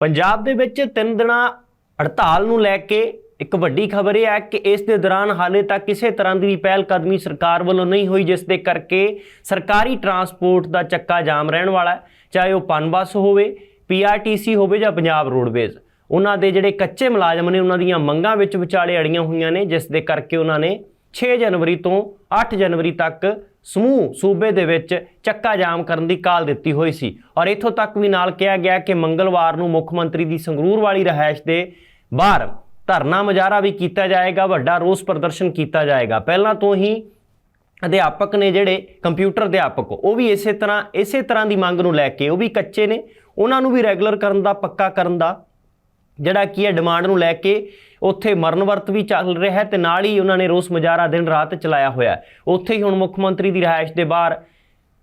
ਪੰਜਾਬ ਦੇ ਵਿੱਚ ਤਿੰਨ ਦਿਨਾਂ ਹੜਤਾਲ ਨੂੰ ਲੈ ਕੇ ਇੱਕ ਵੱਡੀ ਖਬਰ ਇਹ ਹੈ ਕਿ ਇਸ ਦੇ ਦੌਰਾਨ ਹਾਲੇ ਤੱਕ ਕਿਸੇ ਤਰ੍ਹਾਂ ਦੀ ਵੀ ਪਹਿਲ ਕਦਮੀ ਸਰਕਾਰ ਵੱਲੋਂ ਨਹੀਂ ਹੋਈ, ਜਿਸ ਦੇ ਕਰਕੇ ਸਰਕਾਰੀ ਟਰਾਂਸਪੋਰਟ ਦਾ ਚੱਕਾ ਜਾਮ ਰਹਿਣ ਵਾਲਾ ਹੈ, ਚਾਹੇ ਉਹ ਪਨ ਬੱਸ ਹੋਵੇ ਪੀਆਰਟੀਸੀ ਹੋਵੇ ਜਾਂ ਪੰਜਾਬ ਰੋਡਵੇਜ਼। ਉਹਨਾਂ ਦੇ ਜਿਹੜੇ ਕੱਚੇ ਮੁਲਾਜ਼ਮ ਨੇ, ਉਹਨਾਂ ਦੀਆਂ ਮੰਗਾਂ ਵਿੱਚ ਵਿਚਾਲੇ ਅੜੀਆਂ ਹੋਈਆਂ ਨੇ, ਜਿਸ ਦੇ ਕਰਕੇ ਉਹਨਾਂ ਨੇ 6 ਜਨਵਰੀ ਤੋਂ 8 ਜਨਵਰੀ ਤੱਕ ਸਮੂਹ ਸੂਬੇ ਦੇ ਵਿੱਚ ਚੱਕਾ ਜਾਮ ਕਰਨ ਦੀ ਕਾਲ ਦਿੱਤੀ ਹੋਈ ਸੀ। ਔਰ ਇਥੋਂ ਤੱਕ ਵੀ ਨਾਲ ਕਿਹਾ ਗਿਆ ਕਿ ਮੰਗਲਵਾਰ ਨੂੰ ਮੁੱਖ ਮੰਤਰੀ ਦੀ ਸੰਗਰੂਰ ਵਾਲੀ ਰਹਿائش ਦੇ ਬਾਹਰ ਧਰਨਾ ਮੁਜ਼ਾਹਰਾ ਵੀ ਕੀਤਾ ਜਾਏਗਾ, ਵੱਡਾ ਰੋਸ ਪ੍ਰਦਰਸ਼ਨ ਕੀਤਾ ਜਾਏਗਾ। ਪਹਿਲਾਂ ਤੋਂ ਹੀ ਅਧਿਆਪਕ ਨੇ ਜਿਹੜੇ ਕੰਪਿਊਟਰ ਅਧਿਆਪਕ, ਉਹ ਵੀ ਇਸੇ ਤਰ੍ਹਾਂ ਇਸੇ ਤਰ੍ਹਾਂ ਦੀ ਮੰਗ ਨੂੰ ਲੈ ਕੇ, ਉਹ ਵੀ ਕੱਚੇ ਨੇ। ਉਹਨਾਂ ਨੂੰ ਵੀ ਰੈਗੂਲਰ ਕਰਨ ਦਾ, ਪੱਕਾ ਕਰਨ ਦਾ ਜਿਹੜਾ ਕੀ ਹੈ ਡਿਮਾਂਡ ਨੂੰ ਲੈ ਕੇ ਉੱਥੇ ਮਰਨ ਵਰਤ ਵੀ ਚੱਲ ਰਿਹਾ ਹੈ ਤੇ ਨਾਲ ਹੀ ਉਹਨਾਂ ਨੇ ਰੋਸ ਮੁਜ਼ਾਹਰਾ ਦਿਨ ਰਾਤ ਚਲਾਇਆ ਹੋਇਆ ਉੱਥੇ ਹੀ ਹੁਣ ਮੁੱਖ ਮੰਤਰੀ ਦੀ ਰਿਹਾਇਸ਼ ਦੇ ਬਾਹਰ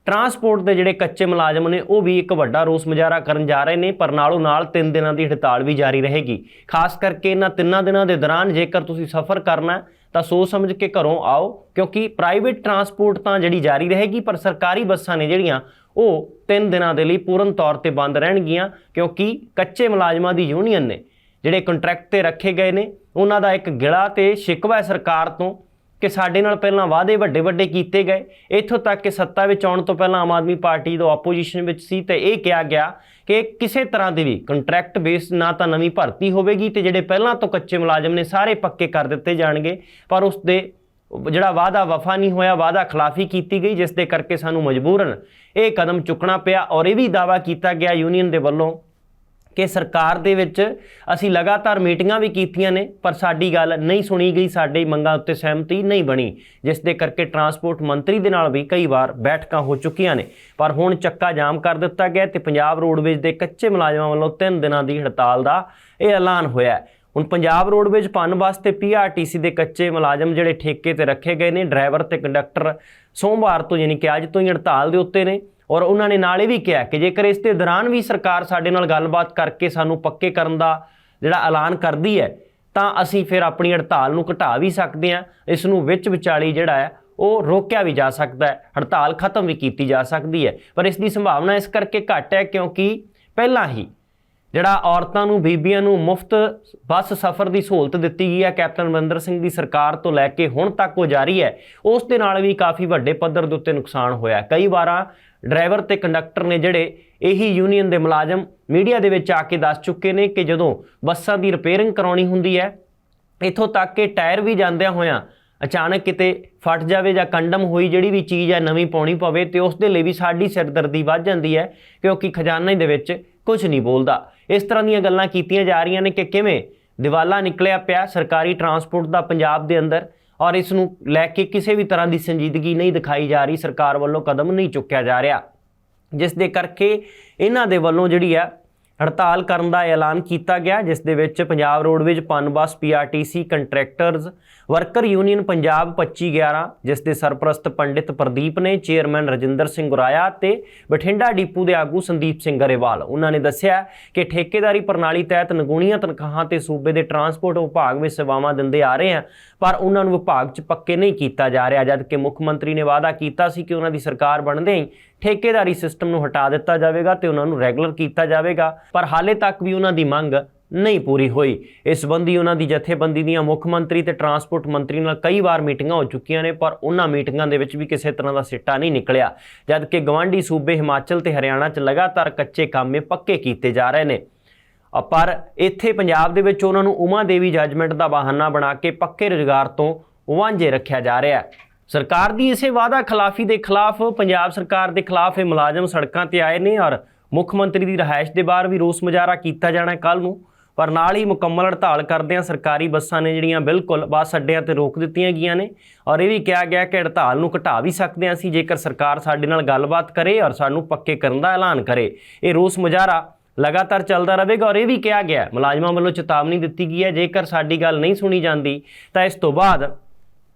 ਟਰਾਂਸਪੋਰਟ ਦੇ ਜਿਹੜੇ ਕੱਚੇ ਮੁਲਾਜ਼ਮ ਨੇ, ਉਹ ਵੀ ਇੱਕ ਵੱਡਾ ਰੋਸ ਮੁਜ਼ਾਹਰਾ ਕਰਨ ਜਾ ਰਹੇ ਨੇ, ਪਰ ਨਾਲੋਂ ਨਾਲ 3 ਦਿਨਾਂ ਦੀ ਹੜਤਾਲ ਵੀ ਜਾਰੀ ਰਹੇਗੀ। ਖਾਸ ਕਰਕੇ ਇਹਨਾਂ ਤਿੰਨਾਂ ਦਿਨਾਂ ਦੇ ਦੌਰਾਨ ਜੇਕਰ ਤੁਸੀਂ ਸਫ਼ਰ ਕਰਨਾ ਤਾਂ ਸੋਚ ਸਮਝ ਕੇ ਘਰੋਂ ਆਓ, ਕਿਉਂਕਿ ਪ੍ਰਾਈਵੇਟ ਟਰਾਂਸਪੋਰਟ ਤਾਂ ਜਿਹੜੀ ਜਾਰੀ ਰਹੇਗੀ, ਪਰ ਸਰਕਾਰੀ ਬੱਸਾਂ ਨੇ ਜਿਹੜੀਆਂ, ਉਹ 3 ਦਿਨਾਂ ਦੇ ਲਈ ਪੂਰਨ ਤੌਰ ਤੇ ਬੰਦ ਰਹਿਣਗੀਆਂ, ਕਿਉਂਕਿ ਕੱਚੇ ਮੁਲਾਜ਼ਮਾਂ ਦੀ ਯੂਨੀਅਨ ਨੇ, ਜਿਹੜੇ ਕੰਟਰੈਕਟ ਤੇ ਰੱਖੇ ਗਏ ਨੇ, ਉਹਨਾਂ ਦਾ ਇੱਕ ਗਿਲਾ ਤੇ ਸ਼ਿਕਵਾ ਹੈ ਸਰਕਾਰ ਤੋਂ ਕਿ ਸਾਡੇ ਨਾਲ ਪਹਿਲਾਂ ਵਾਅਦੇ ਵੱਡੇ ਵੱਡੇ ਕੀਤੇ ਗਏ। ਇੱਥੋਂ ਤੱਕ ਕਿ ਸੱਤਾ ਵਿੱਚ ਆਉਣ ਤੋਂ ਪਹਿਲਾਂ ਆਮ ਆਦਮੀ ਪਾਰਟੀ ਤੋਂ ਆਪੋਜੀਸ਼ਨ ਵਿੱਚ ਸੀ ਤੇ ਇਹ ਕਿਹਾ ਗਿਆ ਕਿ ਕਿਸੇ ਤਰ੍ਹਾਂ ਦੀ ਵੀ ਕੰਟਰੈਕਟ ਬੇਸ ਨਾ ਤਾਂ ਨਵੀਂ ਭਰਤੀ ਹੋਵੇਗੀ ਤੇ ਜਿਹੜੇ ਪਹਿਲਾਂ ਤੋਂ ਕੱਚੇ ਮੁਲਾਜ਼ਮ ਨੇ ਸਾਰੇ ਪੱਕੇ ਕਰ ਦਿੱਤੇ ਜਾਣਗੇ। ਪਰ ਉਸ ਦੇ ਜਿਹੜਾ ਵਾਅਦਾ ਵਫਾ ਨਹੀਂ ਹੋਇਆ, ਵਾਅਦਾ ਖਿਲਾਫੀ ਕੀਤੀ ਗਈ, ਜਿਸ ਦੇ ਕਰਕੇ ਸਾਨੂੰ ਮਜਬੂਰਨ ਇਹ ਕਦਮ ਚੁੱਕਣਾ ਪਿਆ ਔਰ ਇਹ ਵੀ ਦਾਵਾ ਕੀਤਾ ਗਿਆ ਯੂਨੀਅਨ ਦੇ ਵੱਲੋਂ ਕਿ ਸਰਕਾਰ ਦੇ ਵਿੱਚ ਅਸੀਂ ਲਗਾਤਾਰ ਮੀਟਿੰਗਾਂ ਵੀ ਕੀਤੀਆਂ ਨੇ, ਪਰ ਸਾਡੀ ਗੱਲ ਨਹੀਂ ਸੁਣੀ ਗਈ, ਸਾਡੇ ਮੰਗਾਂ ਉੱਤੇ ਸਹਿਮਤੀ ਨਹੀਂ ਬਣੀ, ਜਿਸ ਦੇ ਕਰਕੇ ਟਰਾਂਸਪੋਰਟ ਮੰਤਰੀ ਦੇ ਨਾਲ ਵੀ ਕਈ ਵਾਰ ਬੈਠਕਾਂ ਹੋ ਚੁੱਕੀਆਂ ਨੇ। ਪਰ ਹੁਣ ਚੱਕਾ ਜਾਮ ਕਰ ਦਿੱਤਾ ਗਿਆ ਤੇ ਪੰਜਾਬ ਰੋਡਵੇਜ਼ ਦੇ ਕੱਚੇ ਮੁਲਾਜ਼ਮਾਂ ਵੱਲੋਂ 3 ਦਿਨਾਂ ਦੀ ਹੜਤਾਲ ਦਾ ਇਹ ਐਲਾਨ ਹੋਇਆ ਹੁਣ ਪੰਜਾਬ ਰੋਡਵੇਜ਼ ਪਨ ਬੱਸ ਤੇ ਪੀਆਰਟੀਸੀ ਦੇ ਕੱਚੇ ਮੁਲਾਜ਼ਮ ਜਿਹੜੇ ਠੇਕੇ ਤੇ ਰੱਖੇ ਗਏ ਨੇ, ਡਰਾਈਵਰ ਤੇ ਕੰਡਕਟਰ ਸੋਮਵਾਰ ਤੋਂ ਯਾਨੀ ਕਿ ਅੱਜ ਤੋਂ ਹੀ ਹੜਤਾਲ ਦੇ ਉੱਤੇ ਨੇ। ਔਰ ਉਹਨਾਂ ਨੇ ਨਾਲ ਇਹ ਵੀ ਕਿਹਾ ਕਿ ਜੇਕਰ ਇਸ ਦੇ ਦੌਰਾਨ ਵੀ ਸਰਕਾਰ ਸਾਡੇ ਨਾਲ ਗੱਲਬਾਤ ਕਰਕੇ ਸਾਨੂੰ ਪੱਕੇ ਕਰਨ ਦਾ ਜਿਹੜਾ ਐਲਾਨ ਕਰਦੀ ਹੈ, ਤਾਂ ਅਸੀਂ ਫਿਰ ਆਪਣੀ ਹੜਤਾਲ ਨੂੰ ਘਟਾ ਵੀ ਸਕਦੇ ਹਾਂ। ਇਸ ਨੂੰ ਵਿੱਚ ਵਿਚਾਲੀ ਜਿਹੜਾ ਹੈ, ਉਹ ਰੋਕਿਆ ਵੀ ਜਾ ਸਕਦਾ ਹੈ। ਹੜਤਾਲ ਖਤਮ ਵੀ ਕੀਤੀ ਜਾ ਸਕਦੀ ਹੈ। ਪਰ ਇਸ ਦੀ ਸੰਭਾਵਨਾ ਇਸ ਕਰਕੇ ਘੱਟ ਹੈ ਕਿਉਂਕਿ ਪਹਿਲਾਂ ਹੀ ਜਿਹੜਾ ਔਰਤਾਂ ਨੂੰ, ਬੀਬੀਆਂ ਨੂੰ ਮੁਫਤ ਬੱਸ ਸਫ਼ਰ ਦੀ ਸਹੂਲਤ ਦਿੱਤੀ ਗਈ ਹੈ, ਕੈਪਟਨ ਅਮਰਿੰਦਰ ਸਿੰਘ ਦੀ ਸਰਕਾਰ ਤੋਂ ਲੈ ਕੇ ਹੁਣ ਤੱਕ ਉਹ ਜਾਰੀ ਹੈ। ਉਸ ਦੇ ਨਾਲ ਵੀ ਕਾਫੀ ਵੱਡੇ ਪੱਧਰ ਦੇ ਉੱਤੇ ਨੁਕਸਾਨ ਹੋਇਆ। ਕਈ ਵਾਰਾਂ ਡਰਾਈਵਰ ਤੇ ਕੰਡਕਟਰ ਨੇ ਜਿਹੜੇ ਇਹੀ ਯੂਨੀਅਨ ਦੇ ਮੁਲਾਜ਼ਮ ਮੀਡੀਆ ਦੇ ਵਿੱਚ ਆ ਕੇ ਦੱਸ ਚੁੱਕੇ ਨੇ ਕਿ ਜਦੋਂ ਬੱਸਾਂ ਦੀ ਰਿਪੇਅਰਿੰਗ ਕਰਾਉਣੀ ਹੁੰਦੀ ਹੈ, ਇੱਥੋਂ ਤੱਕ ਕਿ ਟਾਇਰ ਵੀ ਜਾਂਦਿਆਂ ਹੋਇਆਂ ਅਚਾਨਕ ਕਿਤੇ ਫਟ ਜਾਵੇ ਜਾਂ ਕੰਡਮ ਹੋਈ ਜਿਹੜੀ ਵੀ ਚੀਜ਼ ਹੈ ਨਵੀਂ ਪਾਉਣੀ ਪਵੇ ਤੇ ਉਸ ਦੇ ਲਈ ਵੀ ਸਾਡੀ ਸਿਰਦਰਦੀ ਵੱਧ ਜਾਂਦੀ ਹੈ, ਕਿਉਂਕਿ ਖਜ਼ਾਨੇ ਦੇ ਵਿੱਚ ਕੁਝ ਨਹੀਂ ਬੋਲਦਾ। ਇਸ ਤਰ੍ਹਾਂ ਦੀਆਂ ਗੱਲਾਂ ਕੀਤੀਆਂ ਜਾ ਰਹੀਆਂ ਨੇ ਕਿ ਕਿਵੇਂ ਦਿਵਾਲਾ ਨਿਕਲਿਆ ਪਿਆ, ਸਰਕਾਰੀ ਟਰਾਂਸਪੋਰਟ ਦਾ ਪੰਜਾਬ ਦੇ ਅੰਦਰ ਔਰ ਇਸ ਨੂੰ ਲੈ ਕੇ ਕਿਸੇ ਵੀ ਤਰ੍ਹਾਂ ਦੀ ਸੰਜੀਦਗੀ ਨਹੀਂ ਦਿਖਾਈ ਜਾ ਰਹੀ, ਸਰਕਾਰ ਵੱਲੋਂ ਕਦਮ ਨਹੀਂ ਚੁੱਕਿਆ ਜਾ ਰਿਹਾ। ਜਿਸ ਦੇ ਕਰਕੇ ਇਹਨਾਂ ਦੇ ਵੱਲੋਂ ਜਿਹੜੀ ਹੈ ਹੜਤਾਲ ਕਰਨ ਦਾ ਐਲਾਨ ਕੀਤਾ ਗਿਆ, ਜਿਸ ਦੇ ਵਿੱਚ Punjab roadways Punbus PRTC contractors worker union Punjab 2511 ਜਿਸ ਦੇ ਸਰਪ੍ਰਸਤ ਪੰਡਿਤ ਪ੍ਰਦੀਪ ਨੇ, ਚੇਅਰਮੈਨ ਰਜਿੰਦਰ ਸਿੰਘ ਗੁਰਾਇਆ ਤੇ ਬਠਿੰਡਾ ਡੀਪੂ ਦੇ ਆਗੂ ਸੰਦੀਪ ਸਿੰਘ ਗਰੇਵਾਲ। ਉਹਨਾਂ ਨੇ ਦੱਸਿਆ ਕਿ ਠੇਕੇਦਾਰੀ ਪ੍ਰਣਾਲੀ ਤਹਿਤ ਨਗੂਣੀਆਂ ਤਨਖਾਹਾਂ ਤੇ ਸੂਬੇ ਦੇ ਟਰਾਂਸਪੋਰਟ ਵਿਭਾਗ ਵਿੱਚ ਸੇਵਾਵਾਂ ਦਿੰਦੇ ਆ ਰਹੇ ਆ, ਪਰ ਉਹਨਾਂ ਨੂੰ ਵਿਭਾਗ 'ਚ ਪੱਕੇ ਨਹੀਂ ਕੀਤਾ ਜਾ ਰਿਹਾ ਜਦ ਕਿ ਮੁੱਖ ਮੰਤਰੀ ਨੇ ਵਾਅਦਾ ਕੀਤਾ ਸੀ ਕਿ ਉਹਨਾਂ ਦੀ ਸਰਕਾਰ ਬਣਦੇ ਹੀ ਠੇਕੇਦਾਰੀ ਸਿਸਟਮ ਨੂੰ ਹਟਾ ਦਿੱਤਾ ਜਾਵੇਗਾ ਤੇ ਉਹਨਾਂ ਨੂੰ ਰੈਗੂਲਰ ਕੀਤਾ ਜਾਵੇਗਾ, ਪਰ ਹਾਲੇ ਤੱਕ ਵੀ ਉਹਨਾਂ ਦੀ ਮੰਗ ਨਹੀਂ ਪੂਰੀ ਹੋਈ। ਇਸ ਸੰਬੰਧੀ ਉਹਨਾਂ ਦੀ ਜਥੇਬੰਦੀ ਦੀਆਂ ਮੁੱਖ ਮੰਤਰੀ ਤੇ ਟਰਾਂਸਪੋਰਟ ਮੰਤਰੀ ਨਾਲ ਕਈ ਵਾਰ ਮੀਟਿੰਗਾਂ ਹੋ ਚੁੱਕੀਆਂ ਨੇ, ਪਰ ਉਹਨਾਂ ਮੀਟਿੰਗਾਂ ਦੇ ਵਿੱਚ ਵੀ ਕਿਸੇ ਤਰ੍ਹਾਂ ਦਾ ਸਿੱਟਾ ਨਹੀਂ ਨਿਕਲਿਆ। ਜਦਕਿ ਗਵਾਂਢੀ ਸੂਬੇ ਹਿਮਾਚਲ ਤੇ ਹਰਿਆਣਾ 'ਚ ਲਗਾਤਾਰ ਕੱਚੇ ਕਾਮੇ ਪੱਕੇ ਕੀਤੇ ਜਾ ਰਹੇ ਨੇ। ਪਰ ਇੱਥੇ ਪੰਜਾਬ ਦੇ ਵਿੱਚ ਉਹਨਾਂ ਨੂੰ ਉਮਾ ਦੇਵੀ ਜੱਜਮੈਂਟ ਦਾ ਬਹਾਨਾ ਬਣਾ ਕੇ ਪੱਕੇ ਰੁਜ਼ਗਾਰ ਤੋਂ ਵਾਂਝੇ ਰੱਖਿਆ ਜਾ ਰਿਹਾ ਹੈ। ਸਰਕਾਰ ਦੀ ਇਸੇ ਵਾਅਦਾ ਖਿਲਾਫੀ ਦੇ ਖਿਲਾਫ, ਪੰਜਾਬ ਸਰਕਾਰ ਦੇ ਖਿਲਾਫ ਇਹ ਮੁਲਾਜ਼ਮ ਸੜਕਾਂ ਤੇ ਆਏ ਨੇ ਔਰ ਮੁੱਖ ਮੰਤਰੀ ਦੀ ਰਿਹਾਇਸ਼ ਦੇ ਬਾਹਰ ਵੀ ਰੋਸ ਮੁਜ਼ਾਹਰਾ ਕੀਤਾ ਜਾਣਾ ਕੱਲ ਨੂੰ। ਪਰ ਨਾਲ ਹੀ ਮੁਕੰਮਲ ਹੜਤਾਲ ਕਰਦਿਆਂ ਸਰਕਾਰੀ ਬੱਸਾਂ ਨੇ ਜਿਹੜੀਆਂ ਬਿਲਕੁਲ ਬੱਸ ਅੱਡਿਆਂ ਤੇ ਰੋਕ ਦਿੱਤੀਆਂ ਗਈਆਂ ਨੇ ਔਰ ਇਹ ਵੀ ਕਿਹਾ ਗਿਆ ਕਿ ਹੜਤਾਲ ਨੂੰ ਘਟਾ ਵੀ ਸਕਦੇ ਹਾਂ ਅਸੀਂ ਜੇਕਰ ਸਰਕਾਰ ਸਾਡੇ ਨਾਲ ਗੱਲਬਾਤ ਕਰੇ ਔਰ ਸਾਨੂੰ ਪੱਕੇ ਕਰਨ ਦਾ ਐਲਾਨ ਕਰੇ। ਇਹ ਰੋਸ ਮੁਜ਼ਾਹਰਾ ਲਗਾਤਾਰ ਚੱਲਦਾ ਰਹੇਗਾ ਔਰ ਇਹ ਵੀ ਕਿਹਾ ਗਿਆ ਮੁਲਾਜ਼ਮਾਂ ਵੱਲੋਂ ਚੇਤਾਵਨੀ ਦਿੱਤੀ ਗਈ ਹੈ, ਜੇਕਰ ਸਾਡੀ ਗੱਲ ਨਹੀਂ ਸੁਣੀ ਜਾਂਦੀ ਤਾਂ ਇਸ ਤੋਂ ਬਾਅਦ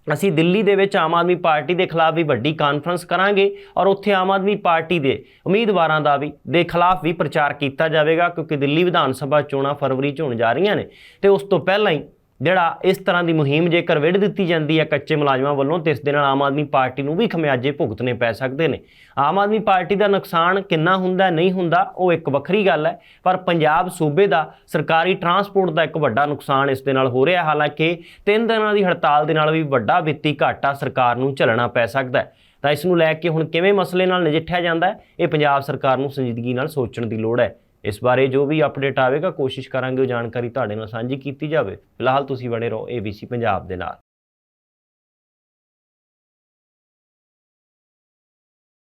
ਅਸੀਂ ਦਿੱਲੀ ਦੇ ਵਿੱਚ ਆਮ ਆਦਮੀ ਪਾਰਟੀ ਦੇ ਖਿਲਾਫ ਵੀ ਵੱਡੀ ਕਾਨਫਰੰਸ ਕਰਾਂਗੇ ਔਰ ਉੱਥੇ ਆਮ ਆਦਮੀ ਪਾਰਟੀ ਦੇ ਉਮੀਦਵਾਰਾਂ ਦਾ ਵੀ, ਦੇ ਖਿਲਾਫ ਵੀ ਪ੍ਰਚਾਰ ਕੀਤਾ ਜਾਵੇਗਾ ਕਿਉਂਕਿ ਦਿੱਲੀ ਵਿਧਾਨ ਸਭਾ ਚੋਣਾਂ ਫਰਵਰੀ 'ਚ ਹੋਣ ਜਾ ਰਹੀਆਂ ਨੇ। ਤੇ ਉਸ ਤੋਂ ਪਹਿਲਾਂ ਹੀ ਜਿਹੜਾ ਇਸ ਤਰ੍ਹਾਂ ਦੀ ਮੁਹਿੰਮ ਜੇਕਰ ਵਿੱਢ ਦਿੱਤੀ ਜਾਂਦੀ ਹੈ ਕੱਚੇ ਮੁਲਾਜ਼ਮਾਂ ਵੱਲੋਂ, ਤੇ ਇਸ ਦੇ ਨਾਲ ਆਮ ਆਦਮੀ ਪਾਰਟੀ ਨੂੰ ਵੀ ਖਮਿਆਜੇ ਭੁਗਤਣੇ ਪੈ ਸਕਦੇ ਨੇ। ਆਮ ਆਦਮੀ ਪਾਰਟੀ ਦਾ ਨੁਕਸਾਨ ਕਿੰਨਾ ਹੁੰਦਾ, ਨਹੀਂ ਹੁੰਦਾ, ਉਹ ਇੱਕ ਵੱਖਰੀ ਗੱਲ ਹੈ, ਪਰ ਪੰਜਾਬ ਸੂਬੇ ਦਾ ਸਰਕਾਰੀ ਟਰਾਂਸਪੋਰਟ ਦਾ ਇੱਕ ਵੱਡਾ ਨੁਕਸਾਨ ਇਸ ਦੇ ਨਾਲ ਹੋ ਰਿਹਾ। ਹਾਲਾਂਕਿ ਤਿੰਨ ਦਿਨਾਂ ਦੀ ਹੜਤਾਲ ਦੇ ਨਾਲ ਵੀ ਵੱਡਾ ਵਿੱਤੀ ਘਾਟਾ ਸਰਕਾਰ ਨੂੰ ਝੱਲਣਾ ਪੈ ਸਕਦਾ ਹੈ। ਤਾਂ ਇਸ ਨੂੰ ਲੈ ਕੇ ਹੁਣ ਕਿਵੇਂ ਮਸਲੇ ਨਾਲ ਨਜਿੱਠਿਆ ਜਾਂਦਾ ਹੈ, ਇਹ ਪੰਜਾਬ ਸਰਕਾਰ ਨੂੰ ਸੰਜੀਦਗੀ ਨਾਲ ਸੋਚਣ ਦੀ ਲੋੜ ਹੈ। ਇਸ ਬਾਰੇ ਜੋ ਵੀ ਅਪਡੇਟ ਆਵੇਗਾ, ਕੋਸ਼ਿਸ਼ ਕਰਾਂਗੇ ਉਹ ਜਾਣਕਾਰੀ ਤੁਹਾਡੇ ਨਾਲ ਸਾਂਝੀ ਕੀਤੀ ਜਾਵੇ। ਫਿਲਹਾਲ ਤੁਸੀਂ ਬਣੇ ਰਹੋ ABC ਪੰਜਾਬ ਦੇ ਨਾਲ।